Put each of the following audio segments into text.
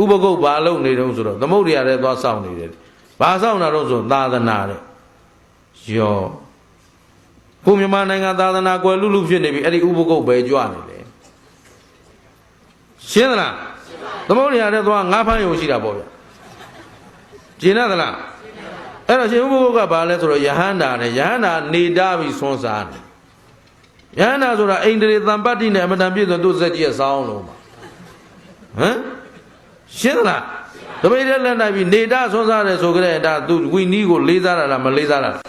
ဥပကုတ်ဘာလုပ်နေတုံးဆိုတော့သမုဒ္ဒရာထဲသွားစောင့်နေတယ်ဘာစောင့်တာတော့ဆိုသာသနာတဲ့ယောကိုမြန်မာနိုင်ငံသာသနာကွယ်လူလူဖြစ်နေပြီအဲ့ဒီဥပကုတ်ပဲကြွနေတယ်ရှင်းသလားသမုဒ္ဒရာထဲသွားငါးဖမ်းယုံရှိတာပေါ့ဗျကျင်ရသလားအဲ့တော့ရှင်ဥပကုတ်ကဘာလဲဆိုတော့ယဟန္တာနဲ့ယဟန္တာနေတာပြီးဆွန်းစားတယ်ယဟန္တာဆိုတာအိန္ဒြေတံပတ္တိနဲ့အမတန်ပြည့်စုံသူ့စက်ကြီးရဲ့စောင်းလုံးပါဟမ် ရှင်းသလားတပိတ်တဲ့လက်နိုင်ပြီးနေတာဆွန်းစားတယ်ဆိုကြတဲ့ဒါသူဝီနီးကိုလေးစားတာလားမလေးစားတာလား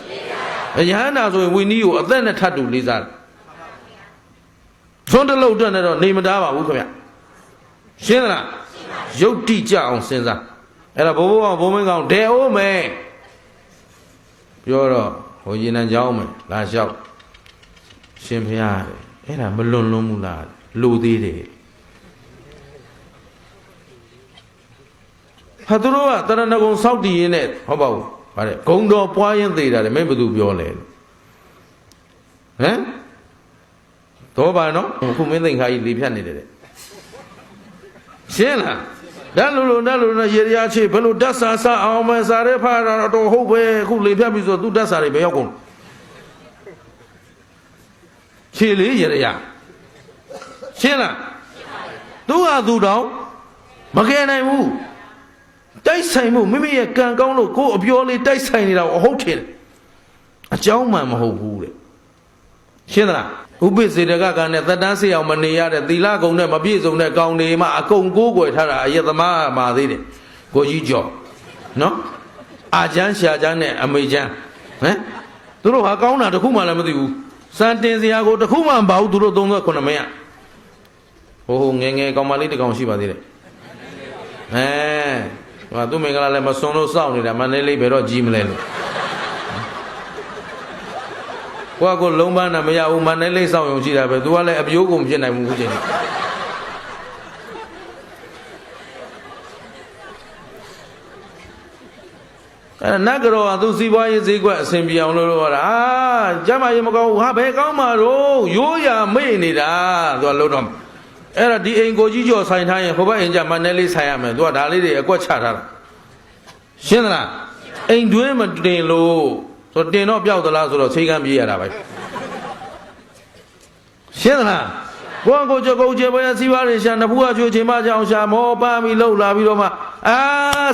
ယဟန္တာဆိုရင်ဝီနီးကိုအသက်နဲ့ထပ်တူလေးစားတယ်ဆွန်းတလုံးအတွက်နဲ့တော့နေမသားပါဘူးခင်ဗျရှင်းသလားရုပ်တိကြအောင်စဉ်းစားအဲ့ဒါဘိုးဘိုးအောင်ဘုံမင်းကောင်ဒဲအိုးမယ်ပြောတော့ဟိုရင်နံကြောင်းမယ်လာလျှောက်ရှင်ဖျားတယ်အဲ့ဒါမလွန်လွန်းဘူးလားလူသေးတယ် ဟာသူတို့ကတရဏဂုံစောက်တည်ရင်းနဲ့ဟုတ်ပါဘူးဗါတဲ့ဂုံတော်ပွားရင်သေးတာလေမင်းဘယ်သူပြောလဲလို့ဟမ်တော့ပါနော်ခုမင်းသိင်္ခါကြီးလေဖြတ်နေတယ်တဲ့ရှင်းလားဓာတ်လူလူဓာတ်လူလူရေရချေဘယ်လိုဓာတ်စာစအောင်မစားရဲဖာတော့တော့ဟုတ်ပဲခုလေဖြတ်ပြီဆိုသူဓာတ်စာတွေဘယ်ရောက်ကုန်ခြေလေးရေရရှင်းလားသူဟာသူတော့မကယ်နိုင်ဘူး တိုက်ဆိုင်မှုမိမိရဲ့ကံကောင်းလို့ကိုယ်အပြောလေးတိုက်ဆိုင်နေတာကိုအဟုတ်ထင်တယ်အကြောင်းမှန်မဟုတ်ဘူးတဲ့ရှင်းသလားဥပိ္ပစေတကကနဲ့သတ္တန်းစေအောင်မနေရတဲ့သီလဂုံနဲ့မပြည့်စုံတဲ့ကောင်းတွေမှအကုန်ကိုးကွယ်ထားတာအယက်သမားမာသေးတယ်ကိုကြီးကျော်နော်အာချမ်းရှာချမ်းနဲ့အမေချမ်းဟမ်သူတို့ဟာကောင်းတာတခုမှလည်းမသိဘူးစံတင်စရာကိုတခုမှမပါဘူးသူတို့39မင်းอ่ะဟိုဟိုငယ်ငယ်ကောင်မလေးတကောင်ရှိပါသေးတယ်အဲ ဟိုသူမင်္ဂလာလည်းမစွန်လို့စောင့်နေတာမန္တလေးဘယ်တော့ကြီးမလဲလို့ကိုကကိုလုံးပန်းတာမရဘူးမန္တလေးစောင့်ရုံရှိတာပဲသူကလည်းအပြိုးကုန်ဖြစ်နိုင်မှုခုချိန်นี้အဲ့နတ်ကတော်ကသူစီးပွားရေးဈေးကွက်အဆင်ပြေအောင်လို့လို့ဟောတာအာကျမရေမကောင်းဘူးဟာဘယ်ကောင်းမှာတော့ရိုးရာမေ့နေတာသူကလို့တော့ အဲ့ဒါဒီအိမ်ကိုကြီးကျော်ဆိုင်ထားရင်ဟိုဘက်အိမ်ကျမနဲ့လေးဆိုင်ရမယ်သူကဒါလေးတွေအကွက်ချထားတာရှင်းသလားအိမ်တွင်းမတင်လို့ဆိုတင်တော့ပျောက်သလားဆိုတော့ဆေးကမ်းပြေးရတာပဲရှင်းသလားကိုကကိုကြကုတ်ကျေပွဲစီးပွားရင်ရှာနဖူးအချိုချိန်မကြောင်ရှာမောပန်းပြီးလှုပ်လာပြီးတော့မှအာ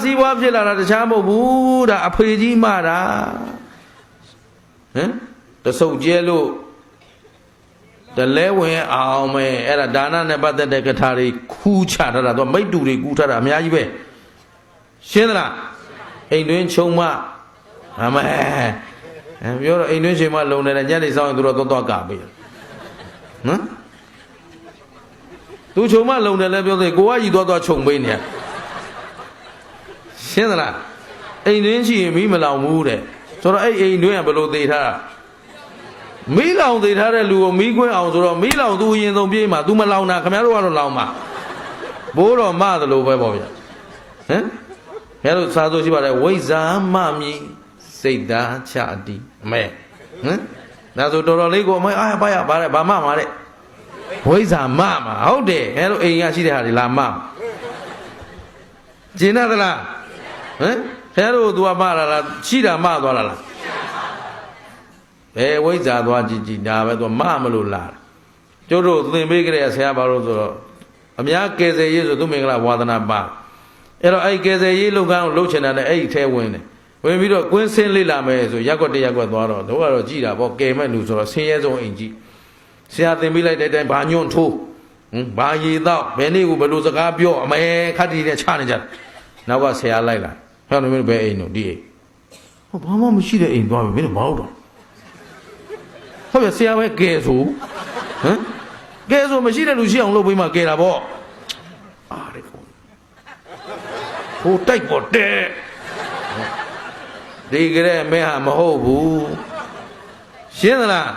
စီးပွားဖြစ်လာတာတခြားမဟုတ်ဘူးဒါအဖေကြီးမှတာဟမ်တဆုပ်ကျဲလို့ တလဲဝင်အောင်မယ်အဲ့ဒါဒါနနဲ့ပတ်သက်တဲ့ကထာတွေခူးချထားတာတော့မိတ္တူတွေကူးထားတာအများကြီးပဲရှင်းသလားအိမ်တွင်းခြုံမအမဲအဲပြောတော့အိမ်တွင်းချိန်မလုံနေတဲ့ညနေဆောင်ရင်သူတို့တော့တော့ကပေးနော်သူခြုံမလုံတယ်လည်းပြောသေးကိုကကြီးသွားသွားခြုံပေးနေရှင်းသလားအိမ်တွင်းရှိရင်မီးမလောင်ဘူးတဲ့ဆိုတော့အဲ့အိမ်တွင်းကဘယ်လိုသေးထားတာ မီးလောင်သေးထားတဲ့လူကိုမီးခွင်းအောင်ဆိုတော့မီးလောင်သူအရင်ဆုံးပြေးမှာ तू မလောင်တာခင်ဗျားတို့ကတော့လောင်မှာဘိုးတော်မသလိုပဲပေါ့ဗျဟမ်ခင်ဗျားတို့စာဆိုရှိပါတယ်ဝိဇာမမြည်စိတ်သားချအတိအမဲဟမ်ဒါဆိုတော်တော်လေးကိုအမဲအားပါရပါတဲ့ဘာမှမှာတဲ့ဝိဇာမမှာဟုတ်တယ်အဲလိုအိမ်ကရှိတဲ့ဟာတွေလာမကျင်သလားဟမ်ခဲတို့ तू ကမလာလားရှိတာမသွားလားလား ဘယ်ဝိဇ္ဇာသွားကြည့်ကြည့်ဒါပဲ तू မမလို့လာကျုပ်တို့သင်ပေးကြတဲ့ဆရာဘာလို့ဆိုတော့အများကယ်ဆယ်ရေးဆိုသူမင်္ဂလာဝါသနာပါအဲ့တော့အဲ့ကယ်ဆယ်ရေးလုပ်ငန်းကိုလုပ်ချင်တယ်အဲ့ဒီထဲဝင်တယ်ဝင်ပြီးတော့ကွင်းစင်းလေးလာမယ်ဆိုရက်ွက်တရက်ွက်သွားတော့တို့ကတော့ကြည်တာပေါ့ကယ်မဲ့လူဆိုတော့ဆင်းရဲဆုံးအိမ်ကြီးဆရာသင်ပေးလိုက်တဲ့အတိုင်းဘာညွန့်ထိုးဟင်ဘာရည်တော့ဘယ်နေ့ကိုဘယ်လိုစကားပြောအမဲခတ်တီနဲ့ချနေကြနောက်ကဆရာလိုက်လာဟဲ့မင်းဘယ်အိမ်တို့ဒီအိမ်ဟောဘာမှမရှိတဲ့အိမ်သွားပြီမင်းဘာလို့တော့ ဟုတ်ပြီဆရာပဲကဲဆိုဟမ်ကဲဆိုမရှိတဲ့လူရှိအောင်လုပ်ပေးမှကဲတာပေါ့အားရကုန်ဟိုတိုက်ပေါ်တဲ့ဒီကြတဲ့မင်းဟာမဟုတ်ဘူးရှင်းသလား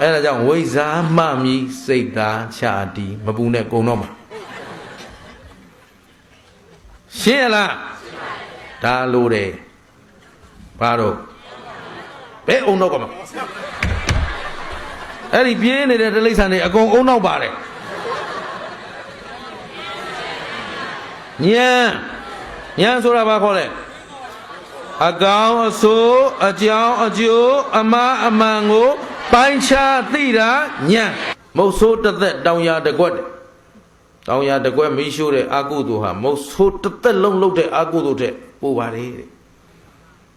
အဲ့ဒါကြောင့်ဝိဇာမှမြည်စိတ်သားချာတီမပူနဲ့ကုံတော့မှာရှင်းရလားဒါလိုတယ်ဘာတော့ဘယ်အုံတော့ကမှာ အဲ့ဒီပြင်းနေတဲ့တိရစ္ဆာန်တွေအကုန်အုံနောက်ပါတယ်ဟညံညံဆိုတာဘာခေါ်လဲအကောင်အဆိုးအကြောင်းအကျိုးအမအမှန်ကိုပိုင်းခြားသိတာညံမုတ်ဆိုးတစ်သက်တောင်ရတကွက်တဲ့တောင်ရတကွက်မိရှို့တဲ့အကုသိုလ်ဟာမုတ်ဆိုးတစ်သက်လုံးလုပ်တဲ့အကုသိုလ်တဲ့ပို့ပါတယ်တဲ့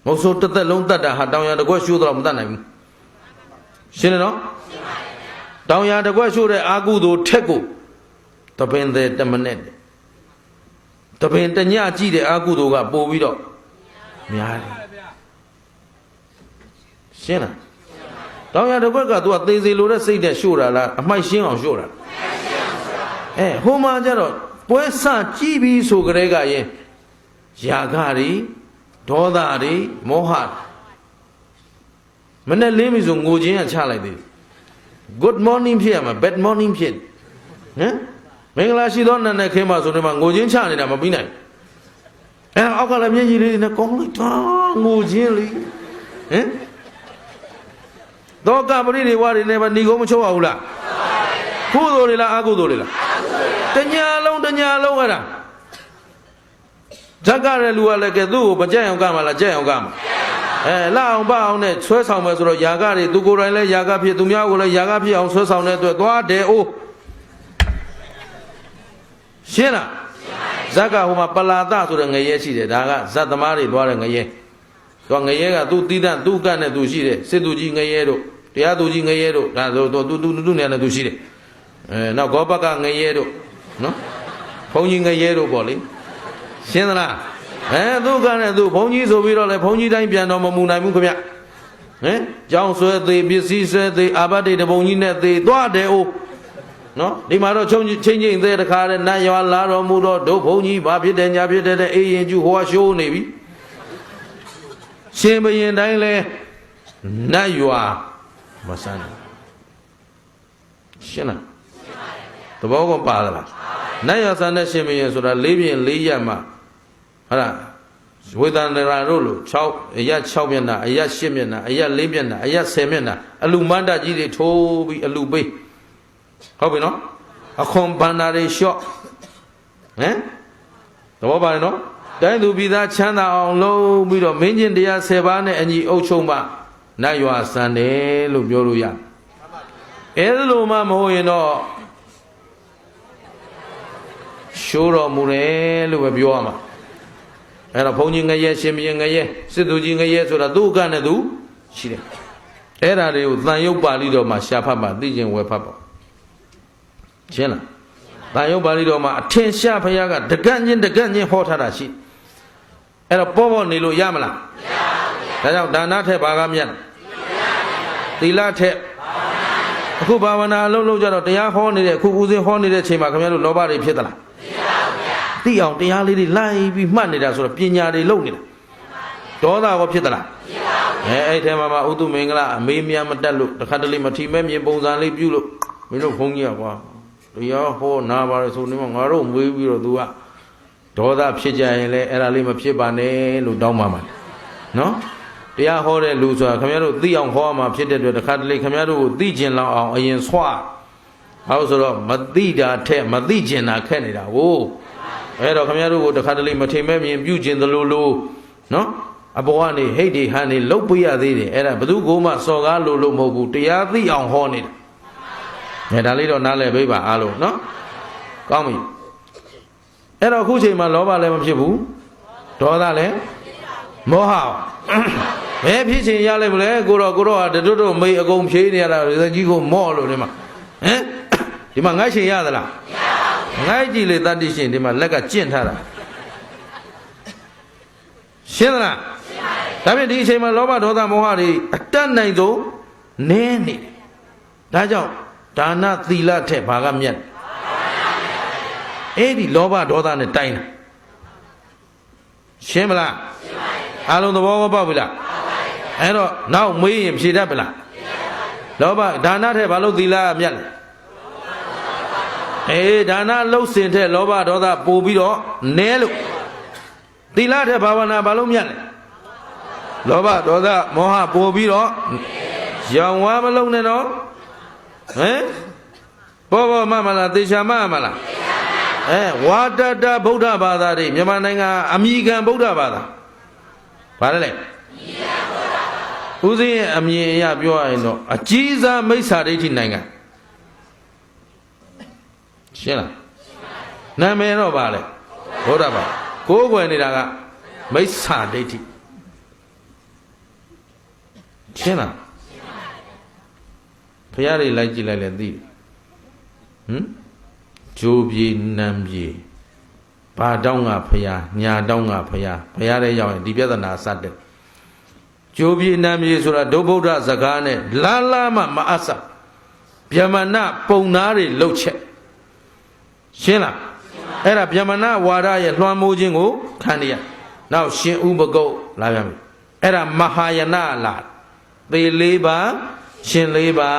မုတ်ဆိုးတစ်သက်လုံးတတ်တာဟာတောင်ရတကွက်ရှို့တော့မတတ်နိုင်ဘူးရှင်းတယ်နော် တောင်ရတကွက်ရှို့တဲ့အာကုသိုလ်ထက်ကိုတပင်တဲ့တမနဲ့တဲ့တပင်တညကြည့်တဲ့အာကုသိုလ်ကပို့ပြီးတော့များတယ်ရှင်းလားတောင်ရတကွက်က तू ကသေစီလိုတဲ့စိတ်နဲ့ရှို့တာလားအမိုက်ရှင်းအောင်ရှို့တာအဲဟိုမှာကျတော့ပွဲဆကြည့်ပြီးဆိုကြတဲ့ကရင်ຢာကတွေဒေါသတွေမောဟမနဲ့လင်းပြီဆိုငိုခြင်းကချလိုက်သေးတယ် good morning ဖြစ်ရမှာ bad morning ဖြစ်ဟမ်မင်္ဂလာရှိသောနာနဲ့ခင်းပါဆိုတော့မှငိုချင်းချနေတာမပြီးနိုင်အဲအောက်ကလည်းမျက်ရည်လေးနဲ့ကောင်းလိုက်တာငိုချင်းလေဟမ်တော့ကပရိတွေဝါတွေနဲ့ပဲဏီကုန်းမချုပ်အောင်လားကုသိုလ်တွေလားအကုသိုလ်တွေလားတညာလုံးတညာလုံးအဲ့ဒါဇက်ကတဲ့လူကလည်းကဲသူ့ကိုမကြက်အောင်ကမှာလားကြက်အောင်ကမှာ အဲလှအောင်ပအောင်နဲ့ဆွဲဆောင်မယ်ဆိုတော့ယာကတွေသူကိုယ်တိုင်လည်းယာကဖြစ်သူများကိုလည်းယာကဖြစ်အောင်ဆွဲဆောင်တဲ့အတွက်သွားတယ်အိုးရှင်းလားဇက်ကဟိုမှာပလာတဆိုတဲ့ငရဲရှိတယ်ဒါကဇတ်သမားတွေသွားတဲ့ငရဲသူကငရဲကသူ့တီးတန့်သူ့ကန့်နဲ့သူရှိတယ်စစ်သူကြီးငရဲတို့တရားသူကြီးငရဲတို့ဒါဆိုသူသူသူနေနဲ့သူရှိတယ်အဲနောက်ဂောဘကငရဲတို့နော်ဘုန်းကြီးငရဲတို့ပေါ့လေရှင်းသလား အဲသူကနဲ့သူဘုန်းကြီးဆိုပြီးတော့လေဘုန်းကြီးတိုင်းပြန်တော့မမူနိုင်ဘူးခင်ဗျဟမ်ကြောင်းဆွဲသေးပစ္စည်းဆွဲသေးအာဘတ်တွေတဘုံကြီးနဲ့သေးသွားတယ်အိုးနော်ဒီမှာတော့ချုံချင်းချင်းသေးတခါတဲ့နတ်ရွာလာတော်မူတော့ဒုဘုံကြီးဘာဖြစ်တယ်ညာဖြစ်တယ်တဲ့အေးရင်ကျူဟောရှိုးနေပြီရှင်ဘရင်တိုင်းလဲနတ်ရွာမဆန်းရှင်းလားသဘောကပါလားနတ်ရွာဆန်းတဲ့ရှင်ဘရင်ဆိုတာလေးပြင်လေးရက်မှာ ဟုတ်လားဝေဒန္တရာတို့လို့6အရက်6မျက်နှာအရက်10မျက်နှာအရက်4မျက်နှာအရက်10မျက်နှာအလူမန္တကြီးတွေထိုးပြီးအလူပေးဟုတ်ပြီနော်အခွန်ဘန္နာတွေလျှော့ဟမ်သဘောပါတယ်နော်တိုင်းသူပြည်သားချမ်းသာအောင်လုပ်ပြီးတော့မင်းချင်းတရား10ပါးနဲ့အညီအုပ်ချုပ်မှနတ်ရွာစံတယ်လို့ပြောလို့ရအဲလိုမှမဟုတ်ရင်တော့ရှိုးတော်မူတယ်လို့ပဲပြောရမှာ အဲ့တော့ဘုန်းကြီးငရဲရှင်မင်းငရဲစစ်သူကြီးငရဲဆိုတာသူ့ကနဲ့သူရှိတယ်အဲ့ဒါတွေကိုတန်ရုပ်ပါဠိတော်မှာရှာဖတ်ပါသိခြင်းဝယ်ဖတ်ပါရှင်းလားတန်ရုပ်ပါဠိတော်မှာအထင်ရှားဘုရားကတကန့်ချင်းတကန့်ချင်းဟောထားတာရှိအဲ့တော့ပေါ့ပေါ့နေလို့ရမလားမရပါဘူးဒါကြောင့်ဒါနထက်ဘာကမြတ်သီလထက်အခုဘာဝနာအလုံးလုံးကြတော့တရားဟောနေတဲ့အခုဦးစင်းဟောနေတဲ့ချိန်မှာခင်ဗျားတို့လောဘတွေဖြစ်သလား သိအောင်တရားလေးတွေလိုက်ပြီးမှတ်နေတာဆိုတော့ပညာတွေလုံနေတာဒေါသကောဖြစ်သလားအဲအဲ့ထဲမှာမှဥတုမင်္ဂလာအမေးမြမတက်လို့တခါတလေမထီမဲ့မြင်ပုံစံလေးပြုလို့မင်းတို့ဘုန်းကြီးကွာတရားဟောနာပါလေဆိုနေမှာငါတို့မွေးပြီးတော့ तू ကဒေါသဖြစ်ကြရင်လည်းအဲ့ဒါလေးမဖြစ်ပါနဲ့လို့တောင်းပါမှာနော်တရားဟောတဲ့လူဆိုတာခင်ဗျားတို့သိအောင်ဟောမှာဖြစ်တဲ့အတွက်တခါတလေခင်ဗျားတို့ကိုသိကျင်လောက်အောင်အရင်ဆွားဟောဆိုတော့မသိတာထက်မသိကျင်တာခက်နေတာဝို့ အဲ့တော့ခင်ဗျားတို့ကိုတခါတလေမထိမဲ့မြင်ပြုကျင်သလိုလိုနော်အပေါ်ကနေဟိတ်တွေဟန်နေလုတ်ပြရသေးတယ်အဲ့ဒါဘသူကိုမှစော်ကားလို့လို့မဟုတ်ဘူးတရားသိအောင်ဟောနေတာအဲဒါလေးတော့နားလည်ပေးပါအားလုံးနော်ကောင်းပြီအဲ့တော့အခုချိန်မှာလောဘလည်းမဖြစ်ဘူးဒေါသလည်းမောဟဘယ်ဖြစ်ချင်းရလိုက်မလဲကိုတော့ကိုတော့ဟာတွတ်တွတ်မိတ်အကုန်ဖြေးနေရတာဇကြီးကိုမော့လို့ဒီမှာဟမ်ဒီမှာငိုက်ရှင်ရသလားမရပါဘူး ငိုက်ကြည့်လေတတ္တိရှင်ဒီမှာလက်ကကျင့်ထားတာရှင်းသလားရှင်းပါတယ်ဒါဖြင့်ဒီအချိန်မှာလောဘဒေါသမောဟတွေအတတ်နိုင်ဆုံးနည်းနေတယ်ဒါကြောင့်ဒါနသီလထက်ဘာကမြတ်အဲ့ဒီလောဘဒေါသနဲ့တိုင်းတာရှင်းမလားရှင်းပါတယ်အားလုံးသဘောပေါက်ပြီလားအဲ့တော့နောက်မေးရင်ဖြေတတ်ပလားလောဘဒါနထက်ဘာလို့သီလကမြတ်လဲ အေးဒါနလှုပ်စင်ထက်လောဘဒေါသပို့ပြီးတော့နဲလို့သီလထက်ဘာဝနာဘာလို့မြတ်လဲလောဘဒေါသမောဟပို့ပြီးတော့ရောင်ဝါမလုံးနဲ့တော့ဟမ်ဘောဘောမမလားတေချာမမလားအဲဝါတတဗုဒ္ဓဘာသာတွေမြန်မာနိုင်ငံအမိခံဗုဒ္ဓဘာသာဘာလဲလဲဦးစင်းရဲ့အမြင်အရပြောရရင်တော့အကြီးစားမိစ္ဆာဒိဋ္ဌိနိုင်ငံ ရှင်းလားနာမည်တော့ဗာလဲဗုဒ္ဓဘာသာကိုးကွယ်နေတာကမိစ္ဆာဒိဋ္ဌိရှင်းလားဖះတွေလိုက်ကြည့်လိုက်လဲသိတယ်ဟမ်ဂျိုးပြေနံပြေဘာတောင်းကဖះညာတောင်းကဖះဖះတဲ့ရောက်ရင်ဒီပြဿနာစတဲ့ဂျိုးပြေနံပြေဆိုတာဒုဗုဒ္ဓစကားနဲ့လာလာမှမအပ်စဗျမဏပုံသားတွေလှုပ်ချက် ရှင်းလားအဲ့ဒါဗျမဏဝါဒရဲ့လွှမ်းမိုးခြင်းကိုခံရနောက်ရှင်ဥပကုတ်လာပြန်ပြီအဲ့ဒါမဟာယနာလာသေလေးပါရှင်လေးပါ